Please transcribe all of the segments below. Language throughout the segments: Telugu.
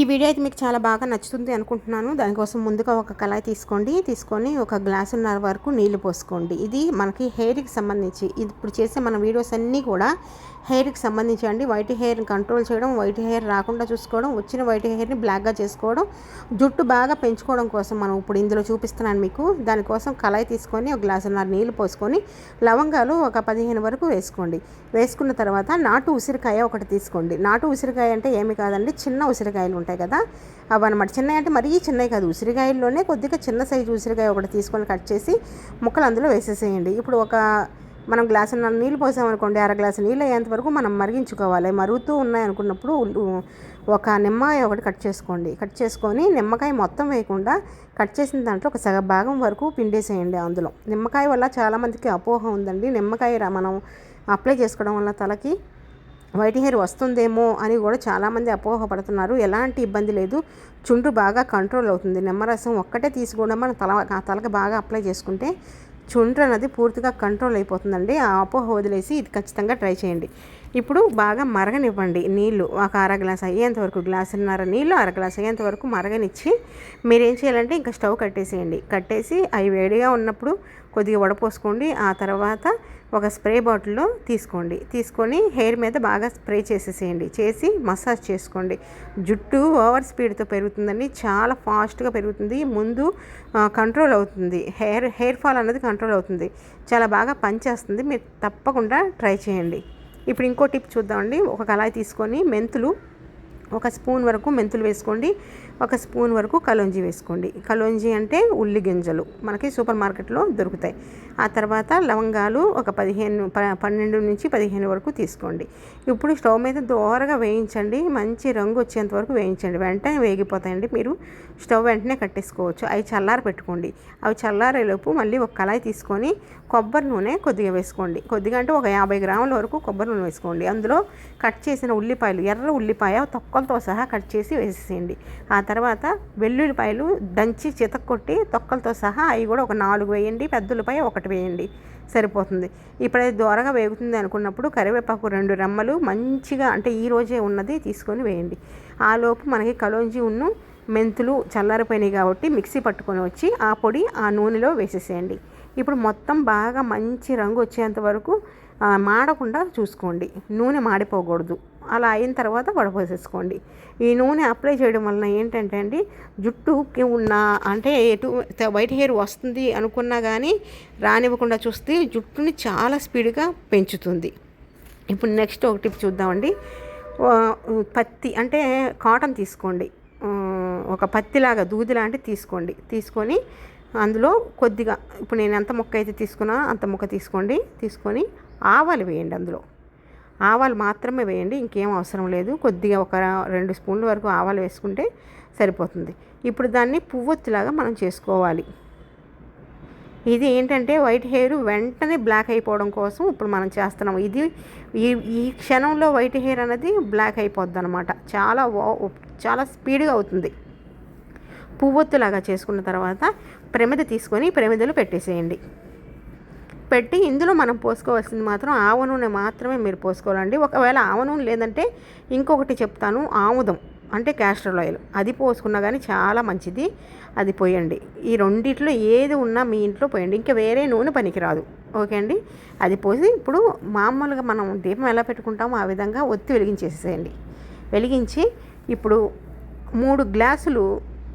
ఈ వీడియో అయితే మీకు చాలా బాగా నచ్చుతుంది అనుకుంటున్నాను. దానికోసం ముందుగా ఒక కళాయి తీసుకోండి. తీసుకొని ఒక గ్లాసున్నర వరకు నీళ్ళు పోసుకోండి. ఇది మనకి హెయిర్కి సంబంధించి. ఇప్పుడు చేసే మన వీడియోస్ అన్నీ కూడా హెయిర్కి సంబంధించి అండి. వైట్ హెయిర్ని కంట్రోల్ చేయడం వైట్ హెయిర్ రాకుండా చూసుకోవడం వచ్చిన వైట్ హెయిర్ని బ్లాక్గా చేసుకోవడం జుట్టు బాగా పెంచుకోవడం కోసం మనం ఇప్పుడు ఇందులో చూపిస్తున్నాను మీకు. దానికోసం కళాయి తీసుకొని ఒక గ్లాసున్నర నీళ్ళు పోసుకొని లవంగాలు ఒక పదిహేను వరకు వేసుకోండి. వేసుకున్న తర్వాత నాటు ఉసిరికాయ ఒకటి తీసుకోండి. నాటు ఉసిరికాయ అంటే ఏమి కాదండి చిన్న ఉసిరికాయలు ఉంటాయి కదా? అవి అనమాట చిన్నవి అంటే మరీ చిన్నవి కాదు. ఉసిరికాయల్లోనే కొద్దిగా చిన్న సైజు ఉసిరికాయ ఒకటి తీసుకొని కట్ చేసి ముక్కలు అందులో వేసేసేయండి. ఇప్పుడు ఒక మనం గ్లాసు నీళ్ళు పోసామనుకోండి అర గ్లాసు నీళ్ళు అయ్యేంత వరకు మనం మరిగించుకోవాలి. మరుగుతూ ఉన్నాయి అనుకున్నప్పుడు ఒక నిమ్మకాయ ఒకటి కట్ చేసుకోండి. కట్ చేసుకొని నిమ్మకాయ మొత్తం వేయకుండా కట్ చేసిన దాంట్లో ఒక సగ భాగం వరకు పిండేసేయండి అందులో. నిమ్మకాయ వల్ల చాలామందికి అపోహ ఉందండి. నిమ్మకాయ మనం అప్లై చేసుకోవడం వల్ల తలకి వైట్ హెయిర్ వస్తుందేమో అని కూడా చాలామంది అపోహపడుతున్నారు. ఎలాంటి ఇబ్బంది లేదు. చుండ్రు బాగా కంట్రోల్ అవుతుంది. నిమ్మరసం ఒక్కటే తీసుకోవడం మన తల తలకి బాగా అప్లై చేసుకుంటే చుండ్రు అనేది పూర్తిగా కంట్రోల్ అయిపోతుందండి. ఆ అపోహ వదిలేసి ఇది ఖచ్చితంగా ట్రై చేయండి. ఇప్పుడు బాగా మరగనివ్వండి నీళ్ళు. ఒక అర గ్లాస్ అయ్యేంత వరకు గ్లాసున్నర నీళ్ళు అర గ్లాస్ అయ్యేంత వరకు మరగనిచ్చి మీరు ఏం చేయాలంటే ఇంకా స్టవ్ కట్టేసేయండి. కట్టేసి అవి వేడిగా ఉన్నప్పుడు కొద్దిగా వడపోసుకోండి. ఆ తర్వాత ఒక స్ప్రే బాటిల్లో తీసుకోండి. తీసుకొని హెయిర్ మీద బాగా స్ప్రే చేసేసేయండి. చేసి మసాజ్ చేసుకోండి. జుట్టు ఓవర్ స్పీడ్తో పెరుగుతుందండి. చాలా ఫాస్ట్గా పెరుగుతుంది. ముందు కంట్రోల్ అవుతుంది. హెయిర్ హెయిర్ ఫాల్ అనేది కంట్రోల్ అవుతుంది. చాలా బాగా పనిచేస్తుంది. మీరు తప్పకుండా ట్రై చేయండి. ఇప్పుడు ఇంకో టిప్ చూద్దామండి. ఒక కళాయి తీసుకొని మెంతులు ఒక స్పూన్ వరకు మెంతులు వేసుకోండి ఒక స్పూన్ వరకు కలోంజి వేసుకోండి. కలోంజి అంటే ఉల్లి గింజలు మనకి సూపర్ మార్కెట్లో దొరుకుతాయి. ఆ తర్వాత లవంగాలు ఒక పదిహేను పన్నెండు నుంచి పదిహేను వరకు తీసుకోండి. ఇప్పుడు స్టవ్ మీద దోరగా వేయించండి మంచి రంగు వచ్చేంత వరకు వేయించండి. వెంటనే వేగిపోతాయండి మీరు. స్టవ్ వెంటనే కట్టేసుకోవచ్చు. అవి చల్లారి పెట్టుకోండి. అవి చల్లారేలోపు మళ్ళీ ఒక కళాయి తీసుకొని కొబ్బరి నూనె కొద్దిగా వేసుకోండి. కొద్దిగా అంటే ఒక యాభై గ్రాముల వరకు కొబ్బరి నూనె వేసుకోండి. అందులో కట్ చేసిన ఉల్లిపాయలు ఎర్ర ఉల్లిపాయ తక్కువ తొక్కలతో సహా కట్ చేసి వేసేసేయండి. ఆ తర్వాత వెల్లుల్లిపాయలు దంచి చితక్కొట్టి తొక్కలతో సహా అవి కూడా ఒక నాలుగు వేయండి పెద్దలపై ఒకటి వేయండి. సరిపోతుంది. ఇప్పుడైతే దోరగా వేగుతుంది అనుకున్నప్పుడు కరివేపాకు రెండు రెమ్మలు మంచిగా అంటే ఈ రోజే ఉన్నది తీసుకొని వేయండి. ఆలోపు మనకి కలోంజి ఉన్ను మెంతులు చల్లారిపోయినాయి కాబట్టి మిక్సీ పట్టుకొని వచ్చి ఆ పొడి ఆ నూనెలో వేసేసేయండి. ఇప్పుడు మొత్తం బాగా మంచి రంగు వచ్చేంత వరకు మాడకుండా చూసుకోండి. నూనె మాడిపోకూడదు. అలా అయిన తర్వాత వడపోసేసుకోండి. ఈ నూనె అప్లై చేయడం వలన ఏంటంటే అండి జుట్టుకి ఉన్న అంటే ఎటు వైట్ హెయిర్ వస్తుంది అనుకున్నా కానీ రానివ్వకుండా చూస్తే జుట్టుని చాలా స్పీడ్గా పెంచుతుంది. ఇప్పుడు నెక్స్ట్ ఒక టిప్ చూద్దామండి. పత్తి అంటే కాటన్ తీసుకోండి. ఒక పత్తిలాగా దూది లాంటివి తీసుకోండి. తీసుకొని అందులో కొద్దిగా ఇప్పుడు నేను ఎంత మొక్క అయితే తీసుకున్నా అంత మొక్క తీసుకోండి. తీసుకొని ఆవాలు వేయండి అందులో. ఆవాలు మాత్రమే వేయండి ఇంకేం అవసరం లేదు. కొద్దిగా ఒక రెండు స్పూన్ల వరకు ఆవాలు వేసుకుంటే సరిపోతుంది. ఇప్పుడు దాన్ని పువ్వొత్తులాగా మనం చేసుకోవాలి. ఇది ఏంటంటే వైట్ హెయిర్ వెంటనే బ్లాక్ అయిపోవడం కోసం ఇప్పుడు మనం చేస్తున్నాం ఇది ఈ ఈ క్షణంలో వైట్ హెయిర్ అనేది బ్లాక్ అయిపోద్ది అనమాట చాలా చాలా స్పీడ్గా అవుతుంది. పువ్వొత్తులాగా చేసుకున్న తర్వాత ప్రమిద తీసుకొని ప్రమిదలు పెట్టేసేయండి. పెట్టి ఇందులో మనం పోసుకోవాల్సింది మాత్రం ఆవ నూనె మాత్రమే మీరు పోసుకోవాలండి. ఒకవేళ ఆవ నూనె లేదంటే ఇంకొకటి చెప్తాను ఆముదం అంటే క్యాస్టర్ ఆయిల్ అది పోసుకున్నా కానీ చాలా మంచిది. అది పోయండి. ఈ రెండిట్లో ఏది ఉన్నా మీ ఇంట్లో పోయండి. ఇంకా వేరే నూనె పనికిరాదు. ఓకే అండి? అది పోసి ఇప్పుడు మామూలుగా మనం దీపం ఎలా పెట్టుకుంటామో ఆ విధంగా ఒత్తి వెలిగించేసేయండి. వెలిగించి ఇప్పుడు మూడు గ్లాసులు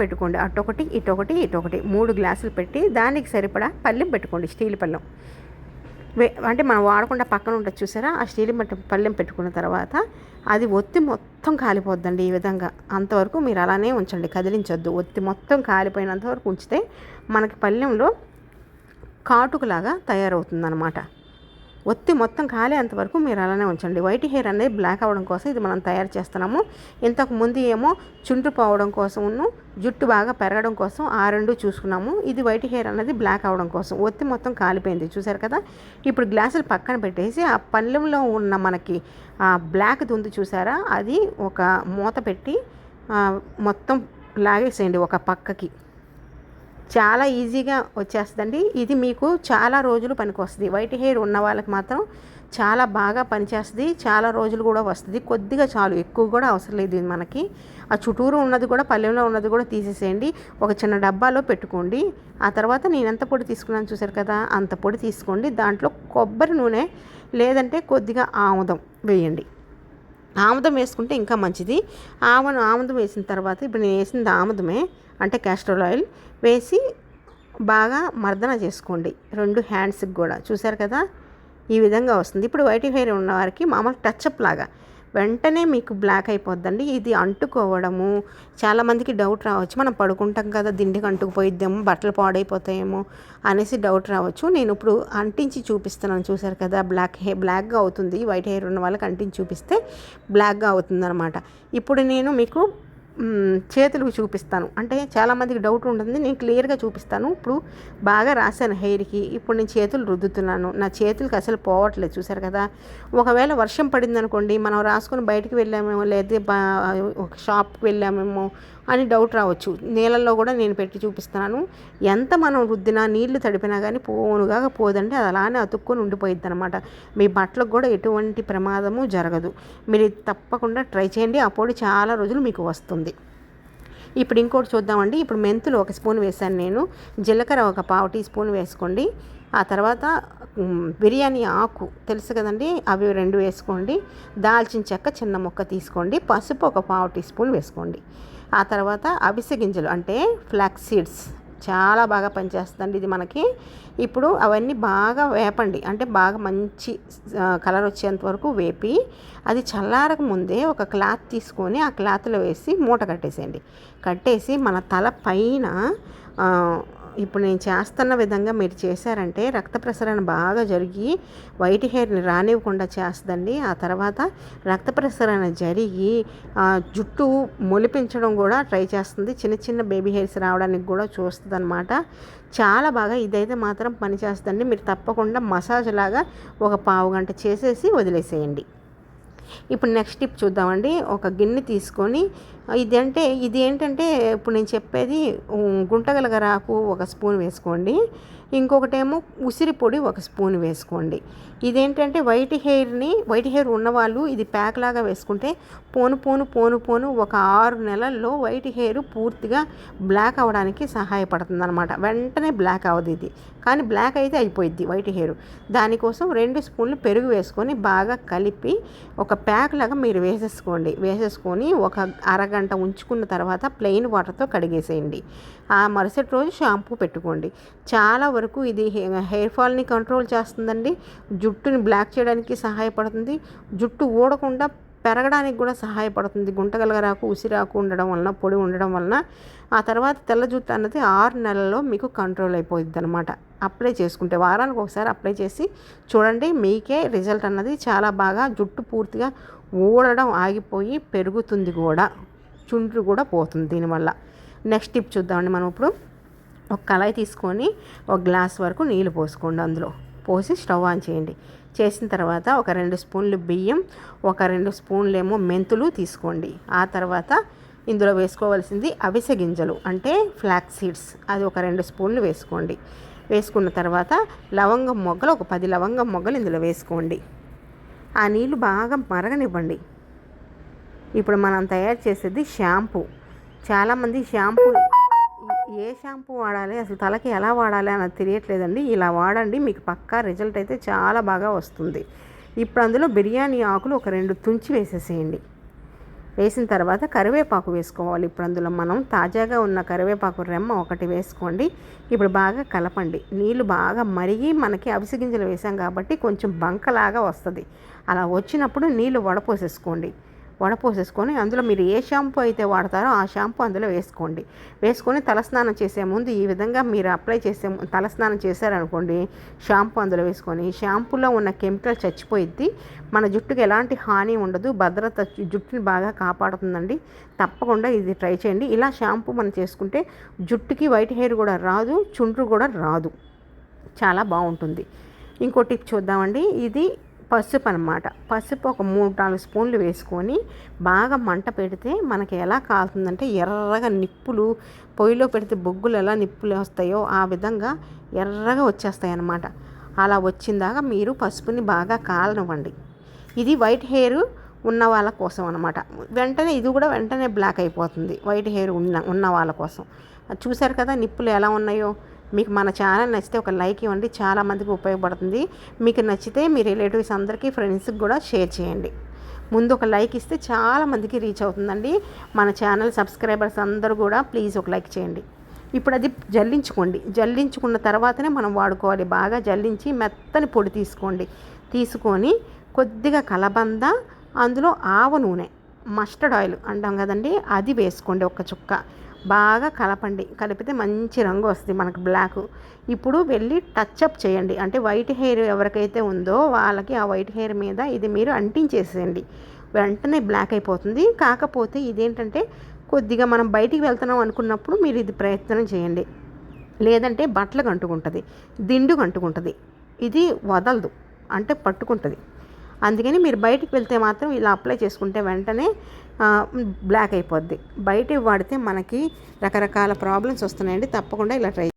పెట్టుకోండి. అటొకటి ఇటొకటి ఇటొకటి మూడు గ్లాసులు పెట్టి దానికి సరిపడా పళ్ళెం పెట్టుకోండి. స్టీల్ పళ్ళెం అంటే మనం వాడకుండా పక్కన ఉంటుంది చూసారా? ఆ స్టీల్ మట్టి పళ్ళెం పెట్టుకున్న తర్వాత అది ఒత్తి మొత్తం కాలిపోద్దండి ఈ విధంగా. అంతవరకు మీరు అలానే ఉంచండి కదిలించొద్దు. ఒత్తి మొత్తం కాలిపోయినంత వరకు ఉంచితే మనకి పళ్ళెంలో కాటుకులాగా తయారవుతుంది అనమాట ఒత్తి మొత్తం కాలేంత వరకు మీరు అలానే ఉంచండి. వైట్ హెయిర్ అనేది బ్లాక్ అవ్వడం కోసం ఇది మనం తయారు చేస్తున్నాము. ఇంతకు ముందు ఏమో చుండ్రు పోవడం కోసమును జుట్టు బాగా పెరగడం కోసం ఆ రెండు చూసుకున్నాము. ఇది వైట్ హెయిర్ అనేది బ్లాక్ అవడం కోసం. ఒత్తి మొత్తం కాలిపోయింది. చూసారు కదా? ఇప్పుడు గ్లాసులు పక్కన పెట్టేసి ఆ పళ్ళెంలో ఉన్న మనకి ఆ బ్లాక్ దుందు చూసారా? అది ఒక మూత పెట్టి మొత్తం లాగేసేయండి ఒక పక్కకి. చాలా ఈజీగా వచ్చేస్తుందండి. ఇది మీకు చాలా రోజులు పనికి వస్తుంది వైట్ హెయిర్ ఉన్న వాళ్ళకి మాత్రం చాలా బాగా పనిచేస్తుంది. చాలా రోజులు కూడా వస్తుంది. కొద్దిగా చాలు. ఎక్కువ కూడా అవసరం లేదు ఇది మనకి. ఆ చుట్టూరు ఉన్నది కూడా పల్లెంలో ఉన్నది కూడా తీసేసేయండి. ఒక చిన్న డబ్బాలో పెట్టుకోండి. ఆ తర్వాత నేను ఎంత పొడి తీసుకున్నాను చూసారు కదా? అంత పొడి తీసుకోండి. దాంట్లో కొబ్బరి నూనె లేదంటే కొద్దిగా ఆముదం వేయండి. ఆముదం వేసుకుంటే ఇంకా మంచిది. ఆమను ఆముదం వేసిన తర్వాత ఇప్పుడు నేను వేసింది ఆముదమే అంటే క్యాస్టర్ ఆయిల్ వేసి బాగా మర్దన చేసుకోండి. రెండు హ్యాండ్స్కి కూడా. చూసారు కదా? ఈ విధంగా వస్తుంది. ఇప్పుడు వైట్ హెయిర్ ఉన్న వారికి మామూలు టచ్అప్ లాగా వెంటనే మీకు బ్లాక్ అయిపోద్దండి. ఇది అంటుకోవడము చాలామందికి డౌట్ రావచ్చు. మనం పడుకుంటాం కదా దిండికి అంటుకుపోయిద్దాము బట్టలు పాడైపోతాయేమో అనేసి డౌట్ రావచ్చు. నేను ఇప్పుడు అంటించి చూపిస్తున్నాను చూసారు కదా బ్లాక్ హెయిర్ బ్లాక్గా అవుతుంది. వైట్ హెయిర్ ఉన్న వాళ్ళకి అంటించి చూపిస్తే బ్లాక్గా అవుతుంది అనమాట ఇప్పుడు నేను మీకు చేతులకు చూపిస్తాను. అంటే చాలామందికి డౌట్ ఉంటుంది. నేను క్లియర్గా చూపిస్తాను. ఇప్పుడు బాగా రాశాను హెయిర్కి. ఇప్పుడు నేను చేతులు రుద్దుతున్నాను. నా చేతులకి అసలు పోవట్లేదు. చూసారు కదా? ఒకవేళ వర్షం పడింది అనుకోండి మనం రాసుకొని బయటికి వెళ్ళామేమో లేదా ఒక షాప్కి వెళ్ళామేమో అని డౌట్ రావచ్చు. నీళ్ళల్లో కూడా నేను పెట్టి చూపిస్తున్నాను. ఎంత మనం రుద్దినా నీళ్ళు తడిపినా కానీ పోనుగా పోదండి అది అలానే అతుక్కొని ఉండిపోయిద్ది అనమాట మీ బట్టలకు కూడా ఎటువంటి ప్రమాదము జరగదు. మీరు తప్పకుండా ట్రై చేయండి. ఆ పొడి చాలా రోజులు మీకు వస్తుంది. ఇప్పుడు ఇంకోటి చూద్దామండి. ఇప్పుడు మెంతులు ఒక స్పూన్ వేసాను నేను. జీలకర్ర ఒక పావు టీ స్పూన్ వేసుకోండి. ఆ తర్వాత బిర్యానీ ఆకు. తెలుసు కదండి? అవి రెండు వేసుకోండి. దాల్చిన చెక్క చిన్న ముక్క తీసుకోండి. పసుపు ఒక పావు టీ స్పూన్ వేసుకోండి. ఆ తర్వాత అవిసె గింజలు అంటే ఫ్లాక్స్ సీడ్స్ చాలా బాగా పనిచేస్తుందండి ఇది మనకి. ఇప్పుడు అవన్నీ బాగా వేపండి. అంటే బాగా మంచి కలర్ వచ్చేంత వరకు వేపి అది చల్లారక ముందే ఒక క్లాత్ తీసుకొని ఆ క్లాత్లో వేసి మూట కట్టేసేయండి. కట్టేసి మన తల పైన ఇప్పుడు నేను చేస్తున్న విధంగా మీరు చేశారంటే రక్త ప్రసరణ బాగా జరిగి వైట్ హెయిర్ని రానివ్వకుండా చేస్తుందండి. ఆ తర్వాత రక్త ప్రసరణ జరిగి జుట్టు మొలిపించడం కూడా ట్రై చేస్తుంది. చిన్న చిన్న బేబీ హెయిర్స్ రావడానికి కూడా చూస్తుంది అనమాట చాలా బాగా ఇదైతే మాత్రం పనిచేస్తుందండి. మీరు తప్పకుండా మసాజ్ లాగా ఒక పావు గంట చేసేసి వదిలేసేయండి. ఇప్పుడు నెక్స్ట్ టిప్ చూద్దామండి. ఒక గిన్నె తీసుకొని ఇది అంటే ఇది ఏంటంటే ఇప్పుడు నేను చెప్పేది గుంటగలగరాకు ఒక స్పూన్ వేసుకోండి. ఇంకొకటేమో ఉసిరి పొడి ఒక స్పూన్ వేసుకోండి. ఇదేంటంటే వైట్ హెయిర్ని వైట్ హెయిర్ ఉన్నవాళ్ళు ఇది ప్యాక్ లాగా వేసుకుంటే పోను పోను పోను పోను ఒక ఆరు నెలల్లో వైట్ హెయిర్ పూర్తిగా బ్లాక్ అవ్వడానికి సహాయపడుతుంది అనమాట వెంటనే బ్లాక్ అవ్వదు ఇది. కానీ బ్లాక్ అయితే అయిపోయింది వైట్ హెయిర్. దానికోసం రెండు స్పూన్లు పెరుగు వేసుకొని బాగా కలిపి ఒక ప్యాక్ లాగా మీరు వేసేసుకోండి. వేసేసుకొని ఒక అరగంట ఉంచుకున్న తర్వాత ప్లెయిన్ వాటర్తో కడిగేసేయండి. ఆ మరుసటి రోజు షాంపూ పెట్టుకోండి. చాలా వరకు ఇది హెయిర్ ఫాల్ని కంట్రోల్ చేస్తుందండి. జుట్టుని బ్లాక్ చేయడానికి సహాయపడుతుంది. జుట్టు ఊడకుండా పెరగడానికి కూడా సహాయపడుతుంది. గుంటగలగరాకు ఉసిరాకు ఉండడం వలన పొడి ఉండడం వలన. ఆ తర్వాత తెల్ల జుట్టు అన్నది ఆరు నెలల్లో మీకు కంట్రోల్ అయిపోయింది అనమాట అప్లై చేసుకుంటే వారానికి ఒకసారి అప్లై చేసి చూడండి. మీకే రిజల్ట్ అన్నది చాలా బాగా జుట్టు పూర్తిగా ఊడడం ఆగిపోయి పెరుగుతుంది కూడా. చుండ్రు కూడా పోతుంది దీనివల్ల. నెక్స్ట్ టిప్ చూద్దామండి మనం ఇప్పుడు. ఒక కళాయి తీసుకొని ఒక గ్లాస్ వరకు నీళ్ళు పోసుకోండి అందులో. పోసి స్టవ్ ఆన్ చేయండి. చేసిన తర్వాత ఒక రెండు స్పూన్లు బియ్యం ఒక రెండు స్పూన్లు ఏమో మెంతులు తీసుకోండి. ఆ తర్వాత ఇందులో వేసుకోవాల్సింది అవిసె గింజలు అంటే ఫ్లాక్స్ సీడ్స్. అది ఒక రెండు స్పూన్లు వేసుకోండి. వేసుకున్న తర్వాత లవంగం మొగ్గలు ఒక పది లవంగం మొగ్గలు ఇందులో వేసుకోండి. ఆ నీళ్ళు బాగా మరగనివ్వండి. ఇప్పుడు మనం తయారు చేసేది షాంపూ. చాలామంది షాంపూ ఏ షాంపూ వాడాలి? అసలు తలకి ఎలా వాడాలి అన్నది తెలియట్లేదండి. ఇలా వాడండి మీకు పక్కా రిజల్ట్ అయితే చాలా బాగా వస్తుంది. ఇప్పుడు అందులో బిర్యానీ ఆకులు ఒక రెండు తుంచి వేసేసేయండి. వేసిన తర్వాత కరివేపాకు వేసుకోవాలి. ఇప్పుడు అందులో మనం తాజాగా ఉన్న కరివేపాకు రెమ్మ ఒకటి వేసుకోండి. ఇప్పుడు బాగా కలపండి. నీళ్ళు బాగా మరిగి మనకి అవిసి గింజలు వేసాం కాబట్టి కొంచెం బంకలాగా వస్తుంది. అలా వచ్చినప్పుడు నీళ్ళు వడపోసేసుకోండి. వడపోసేసుకొని అందులో మీరు ఏ షాంపూ అయితే వాడతారో ఆ షాంపూ అందులో వేసుకోండి. వేసుకొని తలస్నానం చేసే ముందు ఈ విధంగా మీరు అప్లై చేసే తలస్నానం చేశారనుకోండి షాంపూ అందులో వేసుకొని షాంపూలో ఉన్న కెమికల్ చచ్చిపోయిద్ది. మన జుట్టుకి ఎలాంటి హాని ఉండదు. భద్రత జుట్టుని బాగా కాపాడుతుందండి. తప్పకుండా ఇది ట్రై చేయండి. ఇలా షాంపూ మనం చేసుకుంటే జుట్టుకి వైట్ హెయిర్ కూడా రాదు చుండ్రు కూడా రాదు. చాలా బాగుంటుంది. ఇంకో టిప్ చూద్దామండి. ఇది పసుపు అనమాట పసుపు ఒక మూడు నాలుగు స్పూన్లు వేసుకొని బాగా మంట పెడితే మనకి ఎలా కాలుతుందంటే ఎర్రగా నిప్పులు పొయ్యిలో పెడితే బొగ్గులు ఎలా నిప్పులు వస్తాయో ఆ విధంగా ఎర్రగా వచ్చేస్తాయి అన్నమాట అలా వచ్చిందాక మీరు పసుపుని బాగా కాలనివ్వండి. ఇది వైట్ హెయిర్ ఉన్న వాళ్ళ కోసం అనమాట వెంటనే ఇది కూడా వెంటనే బ్లాక్ అయిపోతుంది. వైట్ హెయిర్ ఉన్న ఉన్న వాళ్ళ కోసం. చూసారు కదా నిప్పులు ఎలా ఉన్నాయో? మీకు మన ఛానల్ నచ్చితే ఒక లైక్ ఇవ్వండి. చాలామందికి ఉపయోగపడుతుంది. మీకు నచ్చితే మీ రిలేటివ్స్ అందరికీ ఫ్రెండ్స్కి కూడా షేర్ చేయండి. ముందు ఒక లైక్ ఇస్తే చాలామందికి రీచ్ అవుతుందండి. మన ఛానల్ సబ్స్క్రైబర్స్ అందరూ కూడా ప్లీజ్ ఒక లైక్ చేయండి. ఇప్పుడు అది జల్లించుకోండి. జల్లించుకున్న తర్వాతనే మనం వాడుకోవాలి. బాగా జల్లించి మెత్తని పొడి తీసుకోండి. తీసుకొని కొద్దిగా కలబంద అందులో ఆవ నూనె మస్టర్డ్ ఆయిల్ అంటాం కదండి అది వేసుకోండి ఒక చుక్క. బాగా కలపండి. కలిపితే మంచి రంగు వస్తుంది మనకు బ్లాక్. ఇప్పుడు వెళ్ళి టచ్అప్ చేయండి. అంటే వైట్ హెయిర్ ఎవరికైతే ఉందో వాళ్ళకి ఆ వైట్ హెయిర్ మీద ఇది మీరు అంటించేసేయండి. వెంటనే బ్లాక్ అయిపోతుంది. కాకపోతే ఇదేంటంటే కొద్దిగా మనం బయటికి వెళ్తున్నాం అనుకున్నప్పుడు మీరు ఇది ప్రయత్నం చేయండి. లేదంటే బట్టలు అంటుకుంటుంది దిండు అంటుకుంటుంది ఇది వదలదు. అంటే పట్టుకుంటుంది. అందుకని మీరు బయటికి వెళ్తే మాత్రం ఇలా అప్లై చేసుకుంటే వెంటనే బ్లాక్ అయిపోద్ది. బయట వాడితే మనకి రకరకాల ప్రాబ్లమ్స్ వస్తున్నాయండి. తప్పకుండా ఇలా ట్రై